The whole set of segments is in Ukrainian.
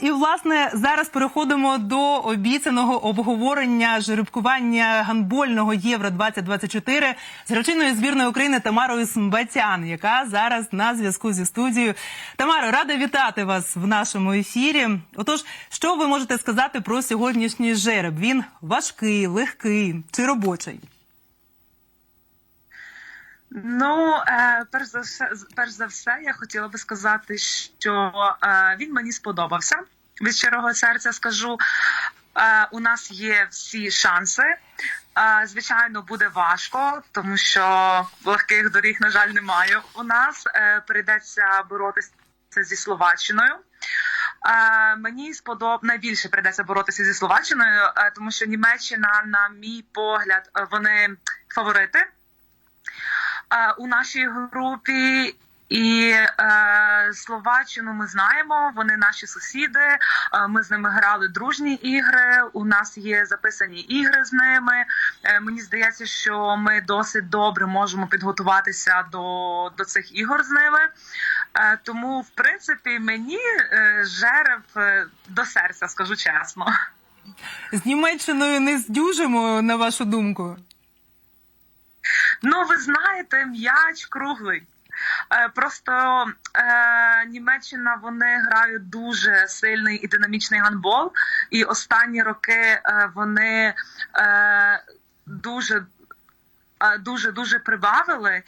І власне зараз переходимо до обіцяного обговорення жеребкування гандбольного євро 2024 з гравчиною збірної України Тамарою Смбатян, яка зараз на зв'язку зі студією. Тамаро, рада вітати вас в нашому ефірі. Отож, що ви можете сказати про сьогоднішній жереб? Він важкий, легкий чи робочий? Ну, е, перш за все, перш за все, я хотіла би сказати, що е, він мені сподобався. Від щирого серця скажу. Е, у нас є всі шанси. Звичайно, буде важко, тому що легких доріг, на жаль, немає. У нас прийдеться боротися зі Словаччиною. Мені сподоб... найбільше прийдеться боротися зі Словаччиною, тому що Німеччина, на мій погляд, вони фаворити у нашій групі. І е, Словаччину ми знаємо, вони наші сусіди. Е, ми з ними грали дружні ігри. У нас є записані ігри з ними. Е, мені здається, що ми досить добре можемо підготуватися до, до цих ігор з ними. Е, тому, в принципі, мені е, жереб е, до серця, скажу чесно. З Німеччиною не здюжимо, на вашу думку. Ну, ви знаєте, м'яч круглий. Е, Просто е, Німеччина вони грають дуже сильний і динамічний гандбол, і останні роки е, вони е, дуже е, дуже дуже прибавили.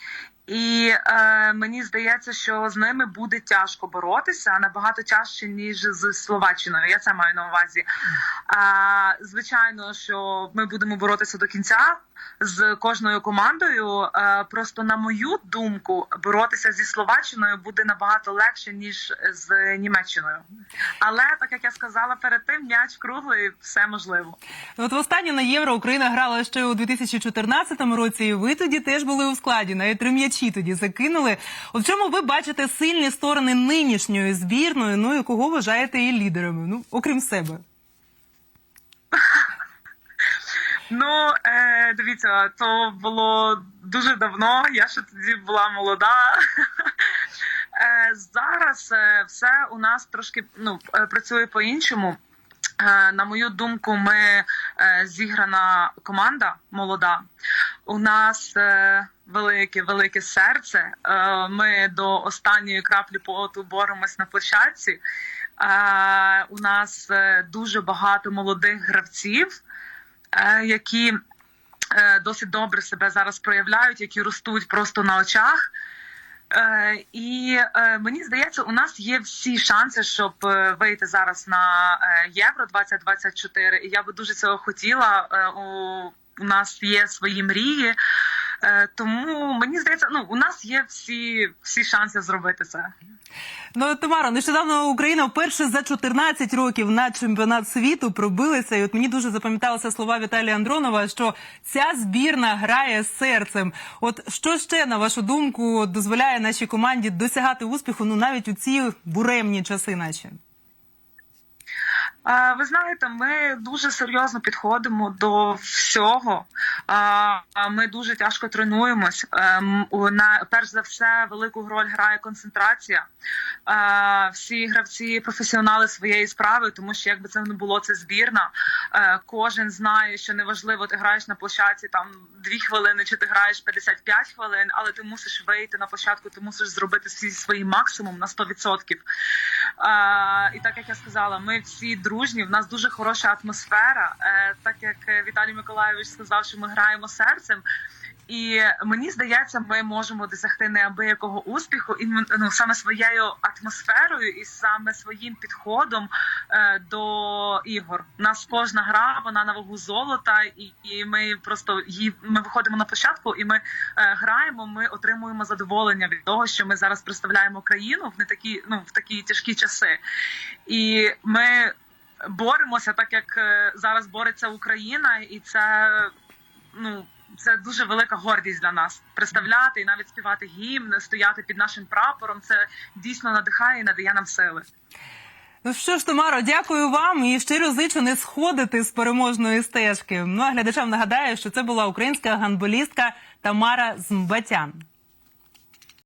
І е, мені здається, що з ними буде тяжко боротися набагато тяжче ніж з Словаччиною. Я це маю на увазі. А, звичайно, що ми будемо боротися до кінця з кожною командою. Е, просто на мою думку, боротися зі Словаччиною буде набагато легше ніж з Німеччиною. Але так як я сказала перед тим, м'яч круглий, все можливо. От востаннє на євро Україна грала ще у 2014 році. і Ви тоді теж були у складі. Навіть три м'ячі тоді закинули. От чому ви бачите сильні сторони нинішньої збірної? Ну і кого вважаєте її лідерами? Ну окрім себе. Ну, е, дивіться, то було дуже давно. Я ще тоді була молода. Е, зараз е, все у нас трошки ну, е, працює по-іншому. Е, На мою думку, ми зіграна команда молода. У нас велике велике серце. Ми до останньої краплі поту боремось на площадці. У нас дуже багато молодих гравців, які е, досить добре себе зараз проявляють, які ростуть просто на очах. Е, і е, мені здається, у нас є всі шанси, щоб е, вийти зараз на е, Євро 2024. І я би дуже цього хотіла. Е, у нас є свої мрії. Е, тому мені здається, ну у нас є всі, всі шанси зробити це. Ну, Тамара, нещодавно Україна вперше за 14 років на чемпіонат світу пробилася. І от мені дуже запам'яталися слова Віталія Андронова, що ця збірна грає серцем. От що ще, на вашу думку, дозволяє нашій команді досягати успіху, ну навіть у ці буремні часи наші? Ви знаєте, ми дуже серйозно підходимо до всього. Ми дуже тяжко тренуємось. Е, м, у- На перш за все, велику роль грає концентрація. Всі гравці професіонали своєї справи, тому що якби це не було, це збірна. Е, Кожен знає, що неважливо, ти граєш на площадці там дві хвилини, чи ти граєш 55 хвилин, але ти мусиш вийти на площадку, ти мусиш зробити свій свій максимум на 100%. І так як я сказала, ми всі дружні. В нас дуже хороша атмосфера. Е, Так як е, Віталій Миколаєвич сказав, що ми граємо серцем. І мені здається, ми можемо досягти неабиякого успіху і ну, саме своєю атмосферою і саме своїм підходом е, до ігор. У нас кожна гра вона на вагу золота, і, і ми просто її ми виходимо на площадку і ми е, граємо. Ми отримуємо задоволення від того, що ми зараз представляємо країну в не такі, ну в такі тяжкі часи, і ми боремося, так як е, зараз бореться Україна, і це ну. Це дуже велика гордість для нас представляти і навіть співати гімн, стояти під нашим прапором. Це дійсно надихає і надає нам сили. Ну що ж, Тамаро, дякую вам і щиро зичу не сходити з переможної стежки. Ну а глядачам нагадаю, що це була українська гандболістка Тамара Змбатян.